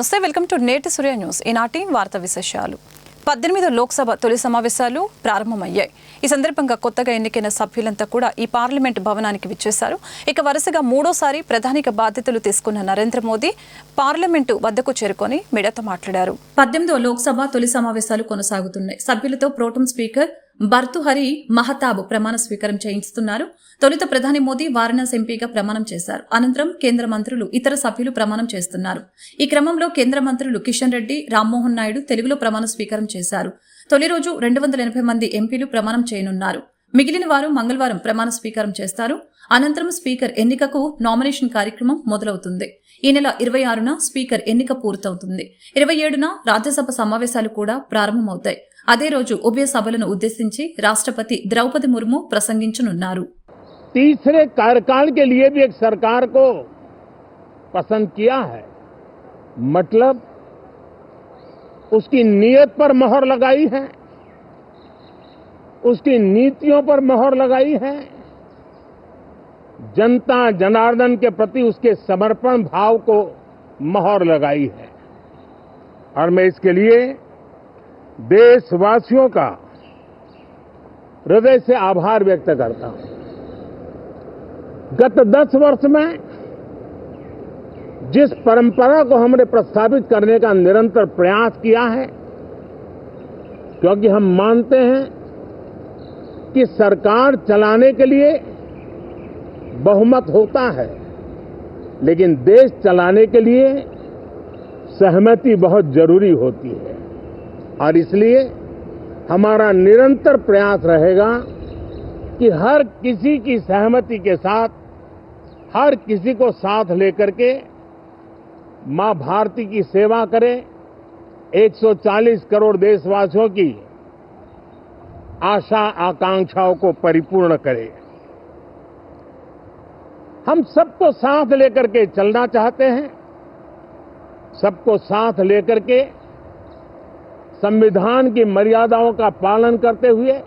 నమస్తే welcome to నేటి సూర్య news. ఈనాటి వార్త విశేషాలు. పద్దెనిమిదో లోక్సభ తొలి సమావేశాలు ప్రారంభమయ్యాయి. ఈ సందర్భంగా కొత్తగా ఎన్నికైన సభ్యులంతా కూడా ఈ పార్లమెంట్ భవనానికి విచ్చేశారు. ఇక వరుసగా మూడోసారి ప్రధానిక బాధ్యతలు తీసుకున్న నరేంద్ర మోదీ పార్లమెంటు వద్దకు చేరుకొని మీడియాతో మాట్లాడారు. పద్దెనిమిదో లోక్సభ తొలి సమావేశాలు కొనసాగుతున్నాయి. సభ్యులతో ప్రోటం స్పీకర్ భర్తుహరి మహతాబ్ ప్రమాణ స్వీకారం చేయిస్తున్నారు తొలుత ప్రధాని మోదీ వారణాసి ఎంపీగా ప్రమాణం చేశారు. అనంతరం కేంద్ర మంత్రులు ఇతర సభ్యులు ప్రమాణం చేస్తున్నారు. ఈ క్రమంలో కేంద్ర మంత్రులు కిషన్ రెడ్డి రామ్మోహన్ నాయుడు తెలుగులో ప్రమాణ స్వీకారం చేశారు. తొలి రోజు రెండు వందల ఎనభై మంది ఎంపీలు ప్రమాణం చేయనున్నారు. మిగిలిన వారు మంగళవారం ప్రమాణ స్వీకారం చేస్తారు. అనంతరం స్పీకర్ ఎన్నికకు నామినేషన్ కార్యక్రమం మొదలవుతుంది. ఈ నెల ఇరవై ఆరున స్పీకర్ ఎన్నిక పూర్తవుతుంది. ఇరవై ఏడున రాజ్యసభ సమావేశాలు కూడా ప్రారంభమవుతాయి. అదే రోజు ఉభయ సభలను ఉద్దేశించి రాష్ట్రపతి ద్రౌపది ముర్ము ప్రసంగించనున్నారు तीसरे कार्यकाल के लिए भी एक सरकार को पसंद किया है मतलब उसकी नीयत पर मोहर लगाई है उसकी नीतियों पर मोहर लगाई है जनता जनार्दन के प्रति उसके समर्पण भाव को मोहर लगाई है और मैं इसके लिए देशवासियों का हृदय से आभार व्यक्त करता हूँ। गत दस वर्ष में जिस परंपरा को हमने प्रस्तावित करने का निरंतर प्रयास किया है, क्योंकि हम मानते हैं कि सरकार चलाने के लिए बहुमत होता है, लेकिन देश चलाने के लिए सहमति बहुत ज़रूरी होती है। और इसलिए हमारा निरंतर प्रयास रहेगा कि हर किसी की सहमति के साथ, हर किसी को साथ लेकर के माँ भारती की सेवा करें। 140 करोड़ देशवासियों की आशा आकांक्षाओं को परिपूर्ण करें। हम सबको साथ लेकर के चलना चाहते हैं, सबको साथ लेकर के संविधान की मर्यादाओं का पालन करते हुए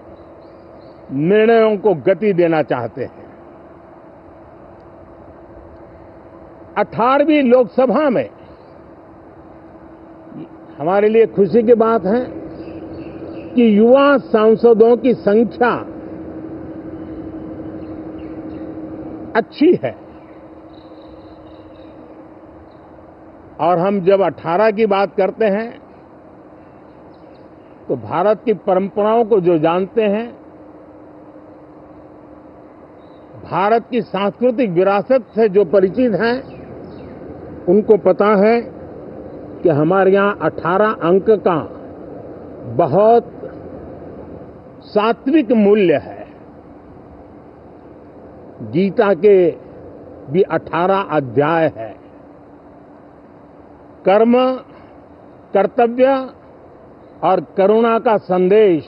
निर्णयों को गति देना चाहते हैं। अठारहवीं लोकसभा में हमारे लिए खुशी की बात है कि युवा सांसदों की संख्या अच्छी है। और हम जब 18 की बात करते हैं तो भारत की परंपराओं को जो जानते हैं, भारत की सांस्कृतिक विरासत से जो परिचित हैं, उनको पता है कि हमारे यहाँ 18 अंक का बहुत सात्विक मूल्य है। गीता के भी 18 अध्याय है। कर्म, कर्तव्य और करुणा का संदेश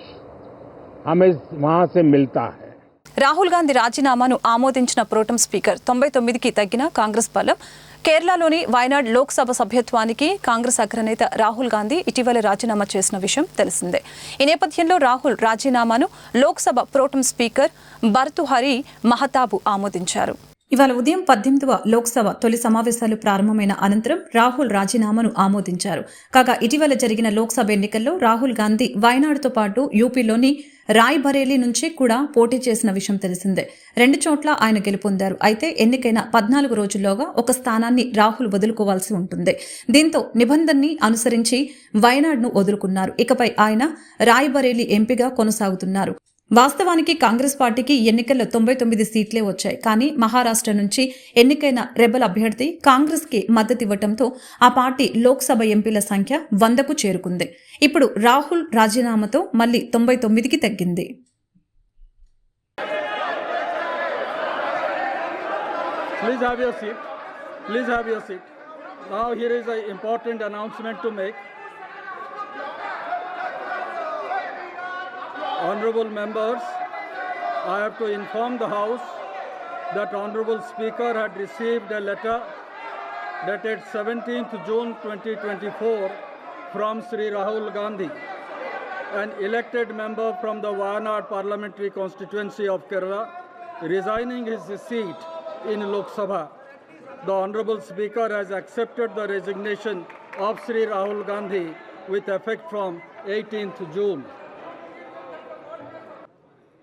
हमें वहां से मिलता है రాహుల్ గాంధీ రాజీనామాను ఆమోదించిన ప్రోటం స్పీకర్ తొంభై తొమ్మిదికి తగ్గిన కాంగ్రెస్ బలం కేరళలోని వయనాడ్ లోక్సభ సభ్యత్వానికి కాంగ్రెస్ అగ్రనేత రాహుల్ గాంధీ ఇటీవల రాజీనామా చేసిన విషయం తెలిసిందే ఈ నేపథ్యంలో రాహుల్ రాజీనామాను లోక్సభ ప్రోటం స్పీకర్ భర్తుహరి మహతాబు ఆమోదించారు ఇవాళ ఉదయం పద్దెనిమిదవ లోక్సభ తొలి సమావేశాలు ప్రారంభమైన అనంతరం రాహుల్ రాజీనామాను ఆమోదించారు. కాగా ఇటీవల జరిగిన లోక్సభ ఎన్నికల్లో రాహుల్ గాంధీ వయనాడుతో పాటు యూపీలోని రాయ్బరేలీ నుంచి కూడా పోటీ చేసిన విషయం తెలిసిందే. రెండు చోట్ల ఆయన గెలుపొందారు. అయితే ఎన్నికైన పద్నాలుగు రోజుల్లోగా ఒక స్థానాన్ని రాహుల్ వదులుకోవాల్సి ఉంటుంది. దీంతో నిబంధనని అనుసరించి వయనాడ్ను వదులుకున్నారు. ఇకపై ఆయన రాయ్బరేలీ ఎంపీగా కొనసాగుతున్నారు. వాస్తవానికి కాంగ్రెస్ పార్టీకి ఎన్నికల్లో తొంభై తొమ్మిది సీట్లే వచ్చాయి కానీ మహారాష్ట్ర నుంచి ఎన్నికైన రెబల్ అభ్యర్థి కాంగ్రెస్కి మద్దతివ్వటంతో ఆ పార్టీ లోక్సభ ఎంపీల సంఖ్య వందకు చేరుకుంది ఇప్పుడు రాహుల్ రాజీనామాతో మళ్ళీ తొంభై తొమ్మిదికి తగ్గింది Please have your seat. Please have your seat. Now here is an important announcement to make. Honorable members, I have to inform the House that Honorable Speaker had received a letter dated 17th June 2024 from Sri Rahul Gandhi, an elected member from the Wayanad parliamentary constituency of Kerala, resigning his seat in Lok Sabha. The Honorable Speaker has accepted the resignation of Sri Rahul Gandhi with effect from 18th June.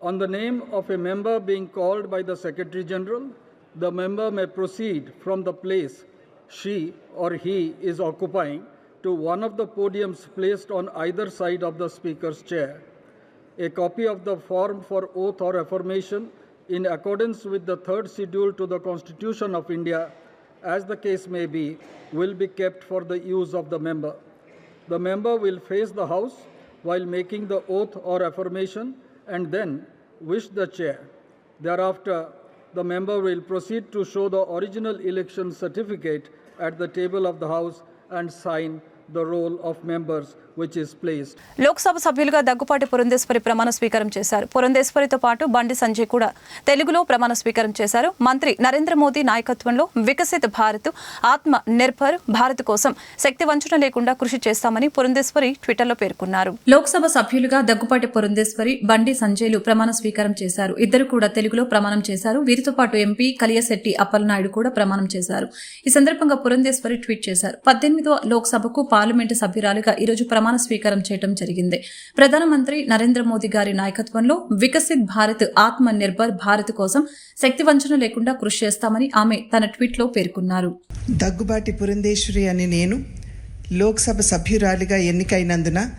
On the name of a member being called by the Secretary General, the member may proceed from the place she or he is occupying to one of the podiums placed on either side of the Speaker's chair. A copy of the form for oath or affirmation in accordance with the third schedule to the Constitution of India, as the case may be, will be kept for the use of the member. The member will face the House while making the oath or affirmation and then wish the chair. Thereafter, the member will proceed to show the original election certificate at the table of the House and sign the roll of members which is placed. Lok Sabha సభ్యులుగా దగ్గుపాటి పురంధేశ్వరి ప్రమాణ స్వీకారం చేశారు. పురంధేశ్వరితో పాటు బండి సంజయ్ కూడా తెలుగులో ప్రమాణ స్వీకారం చేశారు. మంత్రి నరేంద్ర మోదీ నాయకత్వంలో వికసిత్ భారత్ ఆత్మ నిర్భర్ భారత్ కోసం శక్తి వంచన లేకుండా కృషి చేస్తామని పురంధేశ్వరి ట్విట్టర్లో పేర్కొన్నారు. లోక్సభ సభ్యులుగా దగ్గుపాటి పురంధేశ్వరి బండి సంజయ్లు ప్రమాణ స్వీకారం చేశారు. ఇద్దరు కూడా తెలుగులో ప్రమాణం చేశారు. వీరితో పాటు ఎంపీ కలియశెట్టి అప్పలనాయుడు కూడా ప్రమాణం చేశారు. ఈ సందర్భంగా పురంధేశ్వరి ట్వీట్ చేశారు. పద్దెనిమిదో లోక్సభకు పార్లమెంటు సభ్యురాలుగా ఈరోజు ప్రమాణ స్వీకారం చేయడం జరిగింది. ప్రధానమంత్రి నరేంద్ర మోదీ గారి నాయకత్వంలో వికసిత్ భారత్ ఆత్మ నిర్భర్ భారత్ కోసం శక్తి వంచన లేకుండా కృషి చేస్తామని ఆమె తన ట్వీట్లో పేర్కొన్నారు. దగ్గుబాటి పురంధేశ్వరి అని నేను లోక్సభ సభ్యురాలిగా ఎన్నికైనందున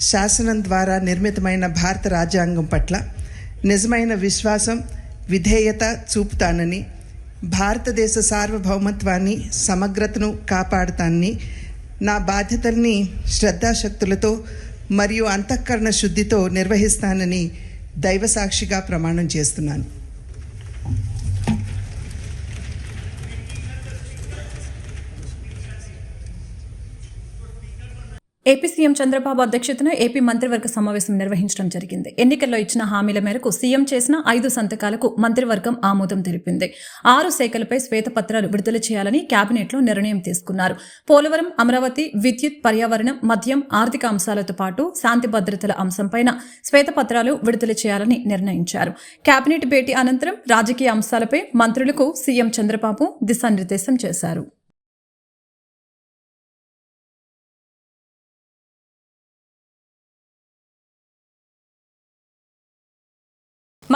శాసనం ద్వారా నిర్మితమైన భారత రాజ్యాంగం పట్ల నిజమైన విశ్వాసం విధేయత చూపుతానని భారతదేశ సార్వభౌమత్వాన్ని సమగ్రతను కాపాడుతానని నా బాధ్యతల్ని శ్రద్ధాశక్తులతో మరియు అంతఃకరణ శుద్ధితో నిర్వహిస్తానని దైవసాక్షిగా ప్రమాణం చేస్తున్నాను. ఏపీ సీఎం చంద్రబాబు అధ్యక్షతన ఏపీ మంత్రివర్గ సమావేశం నిర్వహించడం జరిగింది. ఎన్నికల్లో ఇచ్చిన హామీల మేరకు సీఎం చేసిన ఐదు సంతకాలకు మంత్రివర్గం ఆమోదం తెలిపింది. ఆరు శాఖలపై శ్వేతపత్రాలు విడుదల చేయాలని కేబినెట్లో నిర్ణయం తీసుకున్నారు. పోలవరం అమరావతి విద్యుత్ పర్యావరణం మద్యం ఆర్థిక అంశాలతో పాటు శాంతి భద్రతల అంశంపైన శ్వేతపత్రాలు విడుదల చేయాలని నిర్ణయించారు. కేబినెట్ భేటీ అనంతరం రాజకీయ అంశాలపై మంత్రులకు సీఎం చంద్రబాబు దిశానిర్దేశం చేశారు.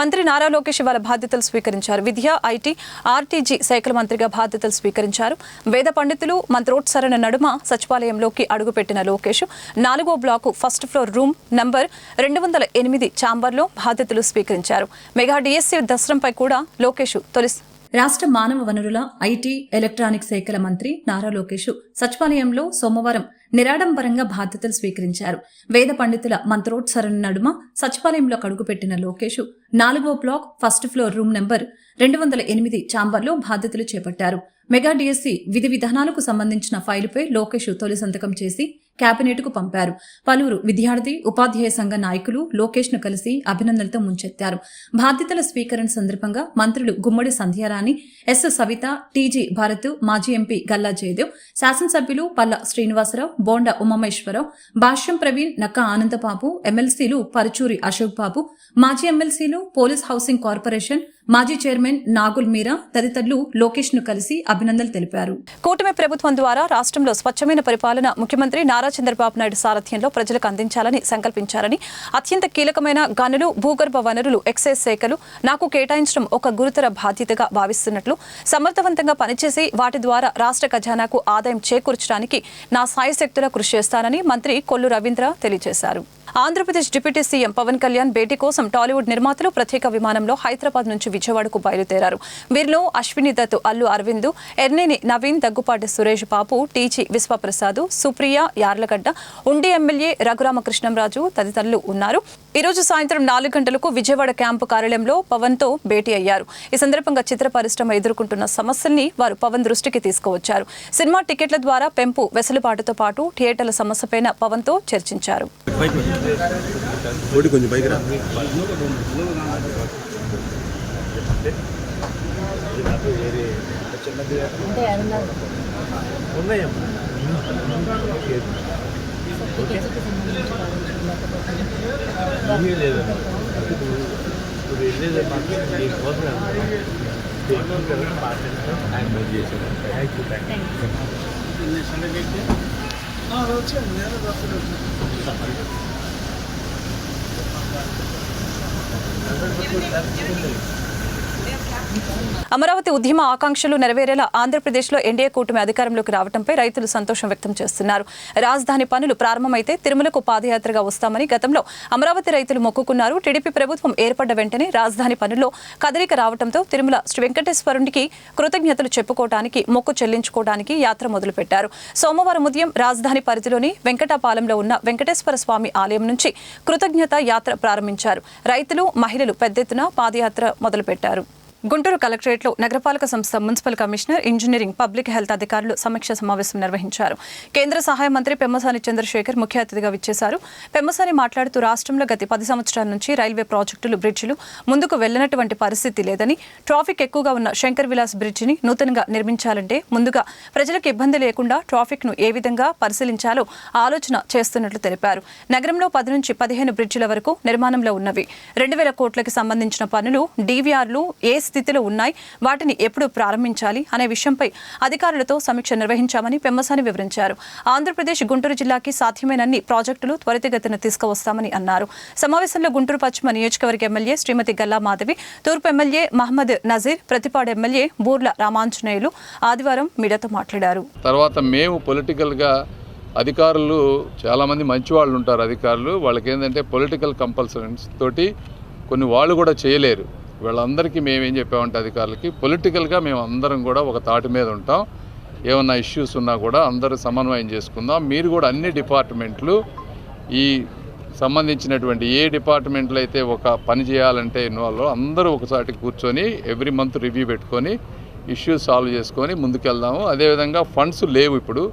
మంత్రి నారా లోకేష్ ఇవాళ బాధ్యతలు స్వీకరించారు. విద్య ఐటీ ఆర్టీజీ శాఖల మంత్రిగా బాధ్యతలు స్వీకరించారు. వేద పండితులు మంత్రోత్సరణ నడుమ సచివాలయంలోకి అడుగుపెట్టిన లోకేష్ నాలుగో block first floor room number రెండు వందల ఎనిమిది ఛాంబర్లో బాధ్యతలు స్వీకరించారు. మెగా డిఎస్సీ దసరంపై కూడా లోకేష్ తొలి రాష్ట్ర మానవ వనరుల ఐటీ ఎలక్ట్రానిక్ శాఖల మంత్రి నారా లోకేష్ సచివాలయంలో సోమవారం నిరాడంబరంగా బాధ్యతలు స్వీకరించారు. వేద పండితుల మంత్రోత్సరణ నడుమ సచివాలయంలో కడుగుపెట్టిన లోకేష్ నాలుగో block first floor room number రెండు వందల ఎనిమిది ఛాంబర్లో బాధ్యతలు చేపట్టారు. మెగా డిఎస్సి విధి విధానాలకు సంబంధించిన ఫైలుపై లోకేష్ తొలి సంతకం చేసి కేబినెట్కు పంపారు. పలువురు విద్యార్థి ఉపాధ్యాయ సంఘ నాయకులు లోకేష్ను కలిసి అభినందనలతో ముంచెత్తారు. బాధ్యతల స్వీకరణ సందర్భంగా మంత్రులు గుమ్మడి సంధ్యారాణి ఎస్. సవిత టీజీ భారత్ మాజీ ఎంపీ గల్లా జయదేవ్ శాసనసభ్యులు పల్ల శ్రీనివాసరావు బోండా ఉమామేశ్వరరావు భాష్యం ప్రవీణ్ నక్కా ఆనందబాబు ఎమ్మెల్సీలు పరుచూరి అశోక్ బాబు మాజీ ఎమ్మెల్సీలు పోలీస్ హౌసింగ్ కార్పొరేషన్ మాజీ చైర్మన్ నాగుల్ మీరా తదితరులు లోకేష్ను కలిసి అభినందనలు తెలిపారు. కూటమి ప్రభుత్వం ద్వారా రాష్ట్రంలో స్వచ్ఛమైన పరిపాలన ముఖ్యమంత్రి నారా చంద్రబాబు నాయుడు సారథ్యంలో ప్రజలకు అందించాలని సంకల్పించారని అత్యంత కీలకమైన గనులు భూగర్భ వనరులు ఎక్సైజ్ శాఖలు నాకు కేటాయించడం ఒక గురుతర బాధ్యతగా భావిస్తున్నట్లు సమర్థవంతంగా పనిచేసి వాటి ద్వారా రాష్ట్ర ఖజానాకు ఆదాయం చేకూర్చడానికి నా సాయశక్తుల కృషి చేస్తానని మంత్రి కొల్లు రవీంద్ర తెలియజేశారు. ఆంధ్రప్రదేశ్ డిప్యూటీ సీఎం పవన్ కళ్యాణ్ భేటీ కోసం టాలీవుడ్ నిర్మాతలు ప్రత్యేక విమానంలో హైదరాబాద్ నుంచి విజయవాడకు బయలుదేరారు. వీరిలో అశ్విని దత్ అల్లు అరవింద్ ఎర్నేని నవీన్ దగ్గుపాటి సురేష్ బాబు టీజీ విశ్వప్రసాద్ సుప్రియ యార్లగడ్డ ఉండి ఎమ్మెల్యే రఘురామకృష్ణంరాజు తదితరులు ఉన్నారు. ఈ రోజు సాయంత్రం నాలుగు గంటలకు విజయవాడ క్యాంపు కార్యాలయంలో పవన్తో భేటీ అయ్యారు. ఈ సందర్భంగా చిత్ర పరిశ్రమ ఎదుర్కొంటున్న సమస్యల్ని వారు పవన్ దృష్టికి తీసుకువచ్చారు. సినిమా టికెట్ల ద్వారా పెంపు వెసులుబాటుతో పాటు థియేటర్ల సమస్యపైన పవన్తో చర్చించారు. ఓడి కొంచెం పైకి రా ఇప్పుడు వెళ్ళేది మాత్రం దీనికోసం మాట్లాడతాం ఆయన చేశాను thank you thank you Amaravati ఉద్యమ ఆకాంక్షలు నెరవేరేలా ఆంధ్రప్రదేశ్లో ఎన్డీఏ కూటమి అధికారంలోకి రావడంపై రైతులు సంతోషం వ్యక్తం చేస్తున్నారు. రాజధాని పనులు ప్రారంభమైతే తిరుమలకు పాదయాత్రగా వస్తామని గతంలో అమరావతి రైతులు మొక్కుకున్నారు. టీడీపీ ప్రభుత్వం ఏర్పడ్డ వెంటనే రాజధాని పనుల్లో కదలిక రావడంతో తిరుమల శ్రీ వెంకటేశ్వరునికి కృతజ్ఞతలు చెప్పుకోవడానికి మొక్కు చెల్లించుకోవడానికి యాత్ర మొదలుపెట్టారు. సోమవారం ఉదయం రాజధాని పరిధిలోని వెంకటాపాలెంలో ఉన్న వెంకటేశ్వర స్వామి ఆలయం నుంచి కృతజ్ఞత యాత్ర ప్రారంభించారు. రైతులు మహిళలు పెద్ద ఎత్తున పాదయాత్ర మొదలుపెట్టారు. గుంటూరు కలెక్టరేట్లో నగరపాలక సంస్థ municipal commissioner engineering public health అధికారులు సమీక్ష సమావేశం నిర్వహించారు. కేంద్ర సహాయ మంత్రి పెమ్మసాని చంద్రశేఖర్ ముఖ్య అతిథిగా విచ్చేశారు. పెమ్మసాని మాట్లాడుతూ రాష్ట్రంలో గత పది సంవత్సరాల నుంచి రైల్వే ప్రాజెక్టులు బ్రిడ్జిలు ముందుకు వెళ్ళనటువంటి పరిస్థితి లేదని ట్రాఫిక్ ఎక్కువగా ఉన్న శంకర్ విలాస్ బ్రిడ్జిని నూతనంగా నిర్మించాలంటే ముందుగా ప్రజలకు ఇబ్బంది లేకుండా ట్రాఫిక్ను ఏ విధంగా పరిశీలించాలో ఆలోచన చేస్తున్నట్లు తెలిపారు. నగరంలో పది నుంచి పదిహేను బ్రిడ్జిల వరకు నిర్మాణంలో ఉన్నవి. రెండు వేల కోట్లకు సంబంధించిన పనులు డీవీఆర్లు ఏ స్థితిలో ఉన్నాయి. వాటిని ఎప్పుడు ప్రారంభించాలి అనే విషయంపై అధికారులతో సమీక్ష నిర్వహించామని పెమ్మసాని వివరించారు. ఆంధ్రప్రదేశ్ గుంటూరు జిల్లాకి సాధ్యమైనన్ని ప్రాజెక్టులు త్వరితగతిన తీసుకువస్తామని అన్నారు. సమావేశంలో గుంటూరు పశ్చిమ నియోజకవర్గ ఎమ్మెల్యే శ్రీమతి గల్లా మాధవి తూర్పు ఎమ్మెల్యే మహమ్మద్ నజీర్ ప్రతిపాడు ఎమ్మెల్యే బూర్ల రామాంజనేయులు ఆదివారం మీడియాతో మాట్లాడారు. తర్వాత మేము పొలిటికల్గా అధికారులు చాలామంది మంచి వాళ్ళు ఉంటారు అధికారులు. వాళ్ళకి ఏంటంటే పొలిటికల్ కంపల్సరీస్ తోటి కొన్ని వాళ్ళు కూడా చేయలేరు. వీళ్ళందరికీ మేమేం చెప్పామంటే అధికారులకి పొలిటికల్గా మేము అందరం కూడా ఒక తాటి మీద ఉంటాం. ఏమన్నా ఇష్యూస్ ఉన్నా కూడా అందరూ సమన్వయం చేసుకుందాం. మీరు కూడా అన్ని డిపార్ట్మెంట్లు ఈ సంబంధించినటువంటి ఏ డిపార్ట్మెంట్లో అయితే ఒక పని చేయాలంటే ఇన్వాల్వ్ అందరూ ఒకసారి కూర్చొని ఎవ్రీ మంత్ రివ్యూ పెట్టుకొని ఇష్యూస్ సాల్వ్ చేసుకొని ముందుకెళ్దాము. అదేవిధంగా ఫండ్స్ లేవు ఇప్పుడు.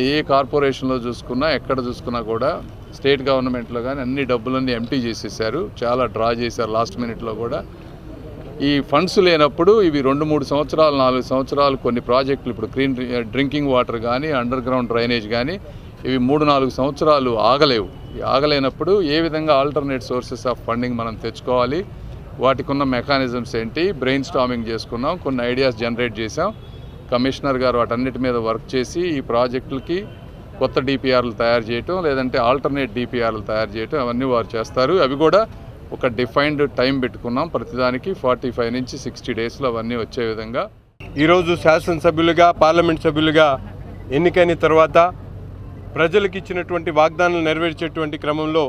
ఏ ఏ కార్పొరేషన్లో చూసుకున్నా ఎక్కడ చూసుకున్నా కూడా స్టేట్ గవర్నమెంట్లో కానీ అన్ని డబ్బులన్నీ ఎంటీ చేసేసారు చాలా డ్రా చేశారు లాస్ట్ మినిట్లో కూడా. ఈ ఫండ్స్ లేనప్పుడు ఇవి రెండు మూడు సంవత్సరాలు నాలుగు సంవత్సరాలు కొన్ని ప్రాజెక్టులు ఇప్పుడు క్లీన్ డ్రింకింగ్ వాటర్ కానీ అండర్ గ్రౌండ్ డ్రైనేజ్ కానీ ఇవి మూడు నాలుగు సంవత్సరాలు ఆగలేవు. ఆగలేనప్పుడు ఏ విధంగా ఆల్టర్నేట్ సోర్సెస్ ఆఫ్ ఫండింగ్ మనం తెచ్చుకోవాలి వాటికి ఉన్న మెకానిజమ్స్ ఏంటి బ్రెయిన్ స్టామింగ్ చేసుకున్నాం కొన్ని ఐడియాస్ జనరేట్ చేసాం కమిషనర్ గారు వాటన్నిటి మీద వర్క్ చేసి ఈ ప్రాజెక్టులకి కొత్త డిపిఆర్లు తయారు చేయటం లేదంటే ఆల్టర్నేట్ డిపిఆర్లు తయారు చేయటం అవన్నీ వారు చేస్తారు. అవి కూడా ఒక డిఫైన్డ్ టైం పెట్టుకున్నాం. ప్రతిదానికి ఫార్టీ ఫైవ్ నుంచి సిక్స్టీ డేస్లో అవన్నీ వచ్చే విధంగా. ఈరోజు శాసనసభ్యులుగా పార్లమెంట్ సభ్యులుగా ఎన్నికైన తర్వాత ప్రజలకు ఇచ్చినటువంటి వాగ్దానాలు నెరవేర్చేటువంటి క్రమంలో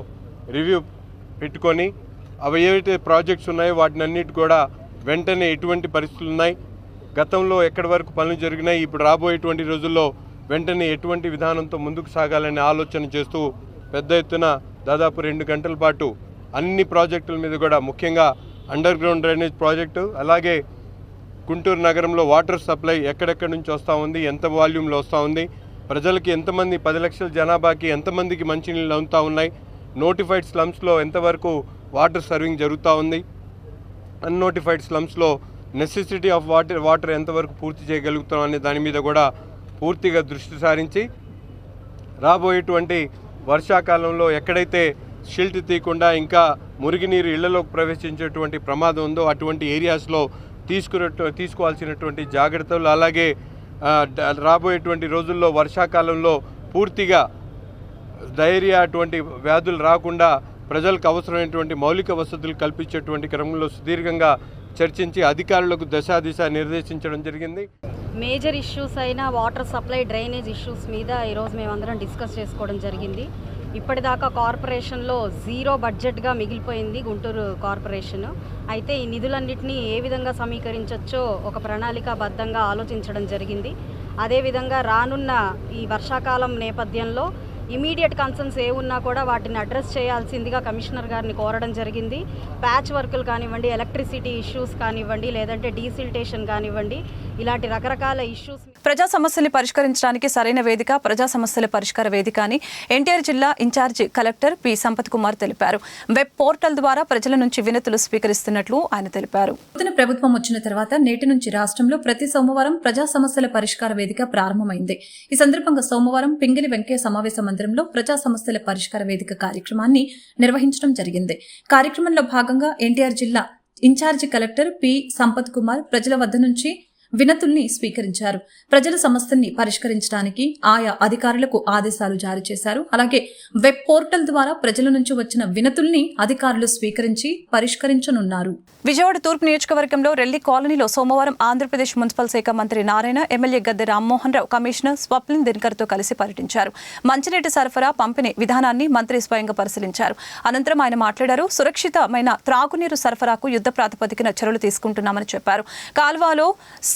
రివ్యూ పెట్టుకొని అవి ఏవైతే ప్రాజెక్ట్స్ ఉన్నాయో వాటిని అన్నిటి కూడా వెంటనే ఎటువంటి పరిస్థితులు ఉన్నాయి? గతంలో ఎక్కడి వరకు పనులు జరిగినాయి? ఇప్పుడు రాబోయేటువంటి రోజుల్లో వెంటనే ఎటువంటి విధానంతో ముందుకు సాగాలనే ఆలోచన చేస్తూ పెద్ద ఎత్తున దాదాపు రెండు గంటల పాటు అన్ని ప్రాజెక్టుల మీద కూడా ముఖ్యంగా అండర్ గ్రౌండ్ డ్రైనేజ్ ప్రాజెక్టు అలాగే గుంటూరు నగరంలో వాటర్ సప్లై ఎక్కడెక్కడి నుంచి వస్తూ ఉంది ఎంత వాల్యూమ్లో వస్తూ ఉంది ప్రజలకి ఎంతమంది పది లక్షల జనాభాకి ఎంతమందికి మంచినీళ్ళు అందుతూ ఉన్నాయి నోటిఫైడ్ స్లమ్స్లో ఎంతవరకు వాటర్ సర్వింగ్ జరుగుతూ ఉంది అన్నోటిఫైడ్ స్లమ్స్లో నెసెసిటీ ఆఫ్ వాటర్ వాటర్ ఎంతవరకు పూర్తి చేయగలుగుతాం అనే దాని మీద కూడా పూర్తిగా దృష్టి సారించి రాబోయేటువంటి వర్షాకాలంలో ఎక్కడైతే షిల్ట్ తీయకుండా ఇంకా మురిగినీరు ఇళ్ళలోకి ప్రవేశించేటువంటి ప్రమాదం ఉందో అటువంటి ఏరియాస్లో తీసుకునే తీసుకోవాల్సినటువంటి జాగ్రత్తలు అలాగే రాబోయేటువంటి రోజుల్లో వర్షాకాలంలో పూర్తిగా డైరియా అటువంటి వ్యాధులు రాకుండా ప్రజలకు అవసరమైనటువంటి మౌలిక వసతులు కల్పించేటువంటి క్రమంలో సుదీర్ఘంగా చర్చించి అధికారులకు దశా దిశ నిర్దేశించడం జరిగింది. మేజర్ ఇష్యూస్ అయిన వాటర్ సప్లై డ్రైనేజ్ ఇష్యూస్ మీద ఈరోజు మేమందరం డిస్కస్ చేసుకోవడం జరిగింది. ఇప్పటిదాకా కార్పొరేషన్లో జీరో బడ్జెట్గా మిగిలిపోయింది గుంటూరు కార్పొరేషన్. అయితే ఈ నిధులన్నింటినీ ఏ విధంగా సమీకరించవచ్చో ఒక ప్రణాళికాబద్ధంగా ఆలోచించడం జరిగింది. అదేవిధంగా రానున్న ఈ వర్షాకాలం నేపథ్యంలో ఇమీడియట్ కన్సర్న్స్ ఏ ఉన్నా కూడా వాటిని అడ్రస్ చేయాల్సిందిగా కమిషనర్ గారిని కోరడం జరిగింది. ప్యాచ్ వర్కులు కానివ్వండి ఎలక్ట్రిసిటీ ఇష్యూస్ కానివ్వండి లేదంటే డీసిల్టేషన్ కానివ్వండి ఇలాంటి రకరకాల ఇష్యూస్ ప్రజా సమస్యల్ని పరిష్కరించడానికి సరైన వేదిక ప్రజా సమస్యల పరిష్కార వేదిక అని ఎన్టీఆర్ జిల్లా incharge collector P Sampath Kumar తెలిపారు. వెబ్ పోర్టల్ ద్వారా ప్రజల నుంచి వినతులు స్వీకరిస్తున్నట్లు ఆయన తెలిపారు. నూతన ప్రభుత్వం వచ్చిన తర్వాత నేటి నుంచి రాష్ట్రంలో ప్రతి సోమవారం ప్రజా సమస్యల పరిష్కార వేదిక ప్రారంభమైంది. ఈ సందర్భంగా సోమవారం పింగిలి వెంకయ్య సమావేశ మందిరంలో ప్రజా సమస్యల పరిష్కార వేదిక కార్యక్రమాన్ని నిర్వహించడం జరిగింది. కార్యక్రమంలో భాగంగా ఎన్టీఆర్ జిల్లా incharge collector P Sampath Kumar ప్రజల వద్ద నుంచి వినతుల్ని స్వీకరించారు. ప్రజల సమస్యల్ని పరిష్కరించడానికి ఆయా అధికారులకు ఆదేశాలు జారీ చేశారు. అలాగే వెబ్ పోర్టల్ ద్వారా ప్రజల నుంచి వచ్చిన వినతుల్ని అధికారులు స్వీకరించి పరిష్కరించనున్నారు. విజయవాడ తూర్పు నియోజకవర్గంలో రెల్లి కాలనీలో సోమవారం ఆంధ్రప్రదేశ్ మున్సిపల్ శాఖ మంత్రి నారాయణ ఎమ్మెల్యే గద్దె రామ్మోహన్ రావు కమిషనర్ స్వప్నిల్ దినకర్తో కలిసి పర్యటించారు. మంచినీటి సరఫరా పంపిణీ విధానాన్ని మంత్రి స్వయంగా పరిశీలించారు. అనంతరం ఆయన మాట్లాడారు సురక్షితమైన త్రాగునీరు సరఫరాకు యుద్ధ ప్రాతిపదికన చర్యలు తీసుకుంటున్నామని చెప్పారు. కాల్వాలో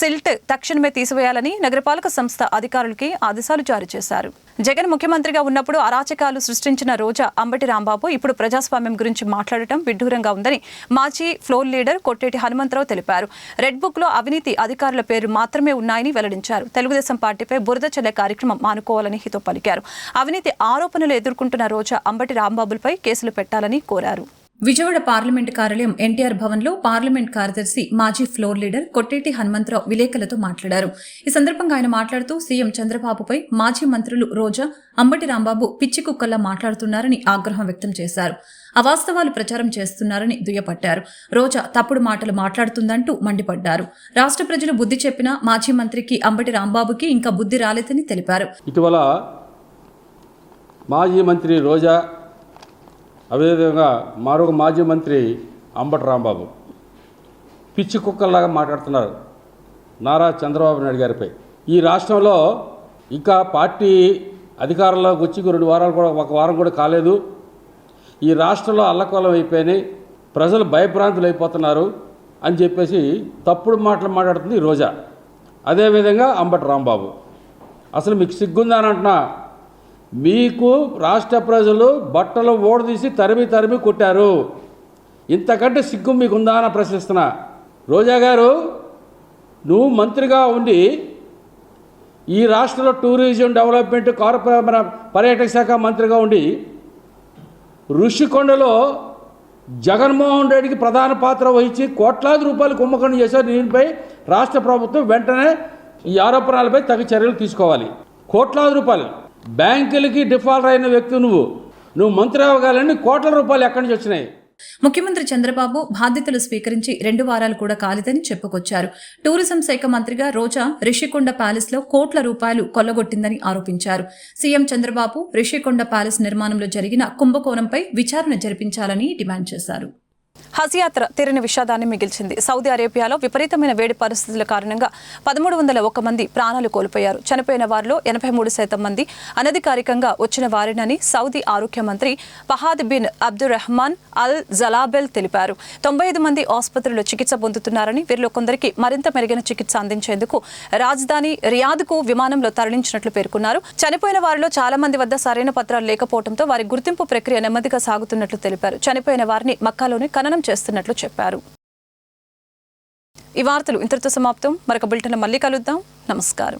సిల్ట్ తక్షణమే తీసివేయాలని నగరపాలక సంస్థ అధికారులకి ఆదేశాలు జారీ చేశారు. జగన్ ముఖ్యమంత్రిగా ఉన్నప్పుడు అరాచకాలు సృష్టించిన రోజా అంబటి రాంబాబు ఇప్పుడు ప్రజాస్వామ్యం గురించి మాట్లాడటం విడ్డూరంగా ఉందని మాజీ ఫ్లోర్ లీడర్ కొట్టేటి హనుమంతరావు తెలిపారు. రెడ్ బుక్లో అవినీతి అధికారుల పేరు మాత్రమే ఉన్నాయని వెల్లడించారు. తెలుగుదేశం పార్టీపై బురద చల్లే కార్యక్రమం మానుకోవాలని హితో పలికారు. అవినీతి ఆరోపణలు ఎదుర్కొంటున్న రోజా అంబటి రాంబాబులపై కేసులు పెట్టాలని కోరారు. విజయవాడ పార్లమెంట్ కార్యాలయం ఎన్టీఆర్ భవన్లో పార్లమెంట్ కార్యదర్శి మాజీ ఫ్లోర్ లీడర్ కొట్టేటి హనుమంతరావు విలేకరులతో మాట్లాడారు. ఈ సందర్భంగా ఆయన మాట్లాడుతూ సీఎం చంద్రబాబుపై మాజీ మంత్రులు రోజా అంబటి రాంబాబు పిచ్చి కుక్కల్లా మాట్లాడుతున్నారని ఆగ్రహం వ్యక్తం చేశారు. అవాస్తవాలు ప్రచారం చేస్తున్నారని దుయ్యపట్టారు. రోజా తప్పుడు మాటలు మాట్లాడుతుందంటూ మండిపడ్డారు. రాష్ట్ర ప్రజలు బుద్ధి చెప్పినా మాజీ మంత్రికి అంబటి రాంబాబుకి ఇంకా బుద్ధి రాలేదని తెలిపారు. ఇటీవల మాజీ మంత్రి రోజా అదేవిధంగా మరొక మాజీ మంత్రి అంబటి రాంబాబు. పిచ్చి కుక్కల్లాగా మాట్లాడుతున్నారు నారా చంద్రబాబు నాయుడు గారిపై. ఈ రాష్ట్రంలో ఇంకా పార్టీ అధికారంలోకి వచ్చి రెండు వారాలు కూడా ఒక వారం కూడా కాలేదు. ఈ రాష్ట్రంలో అల్లకోలం అయిపోయినాయి. ప్రజలు భయభ్రాంతులు అయిపోతున్నారు అని చెప్పేసి తప్పుడు మాటలు మాట్లాడుతుంది రోజా. అదేవిధంగా అంబటి రాంబాబు. అసలు మీకు సిగ్గుందని అంటున్నా మీకు రాష్ట్ర ప్రజలు బట్టలు ఓడదీసి తరిమి తరిమి కొట్టారు. ఇంతకంటే సిగ్గు మీకుందా అని ప్రశ్నిస్తున్నా. రోజా గారు నువ్వు మంత్రిగా ఉండి ఈ రాష్ట్రంలో టూరిజం డెవలప్మెంట్ కార్పొరే పర్యాటక శాఖ మంత్రిగా ఉండి ఋషికొండలో జగన్మోహన్ రెడ్డికి ప్రధాన పాత్ర వహించి కోట్లాది రూపాయలు కుంభకం చేశారు. దీనిపై రాష్ట్ర ప్రభుత్వం వెంటనే ఈ ఆరోపణలపై తగు చర్యలు తీసుకోవాలి. కోట్లాది రూపాయలు. బ్యాంకులకి డిఫాల్ట్ అయిన వ్యక్తి నువ్వు. నువ్వు మంత్రి అవ్వగాలని కోట్ల రూపాయలు ఎక్కడి నుంచి వచ్చినాయి? ముఖ్యమంత్రి చంద్రబాబు బాధ్యతలు స్వీకరించి రెండు వారాలు కూడా కాలేదని చెప్పుకొచ్చారు. టూరిజం శాఖ మంత్రిగా రోజా రిషికొండ ప్యాలెస్లో కోట్ల రూపాయలు కొల్లగొట్టిందని ఆరోపించారు. సీఎం చంద్రబాబు రిషికొండ ప్యాలెస్ నిర్మాణంలో జరిగిన కుంభకోణంపై విచారణ జరిపించాలని డిమాండ్ చేశారు. హజ్ యాత్ర తీరని విషాదాన్ని మిగిల్చింది. సౌదీ అరేబియాలో విపరీతమైన వేడి పరిస్థితుల కారణంగా పదమూడు వందల ఒక మంది ప్రాణాలు కోల్పోయారు. చనిపోయిన వారిలో ఎనభై మూడు శాతం మంది అనధికారికంగా వచ్చిన వారినని సౌదీ ఆరోగ్య మంత్రి Fahad bin Abdul Rahman Al Jalajel తెలిపారు. తొంభై ఐదు మంది ఆసుపత్రిలో చికిత్స పొందుతున్నారని వీరిలో కొందరికి మరింత మెరుగైన చికిత్స అందించేందుకు రాజధాని రియాద్కు విమానంలో తరలించినట్లు పేర్కొన్నారు. చనిపోయిన వారిలో చాలా మంది వద్ద సరైన పత్రాలు లేకపోవడంతో వారి గుర్తింపు ప్రక్రియ నెమ్మదిగా సాగుతున్నట్లు తెలిపారు. చనిపోయిన వారిని మక్కాలోని ఖననం చేస్తున్నట్లు చెప్పారు. ఈ వార్తలు ఇంతటితో సమాప్తం. మరొక బులెటిన్ మళ్ళీ కలుద్దాం. నమస్కారం.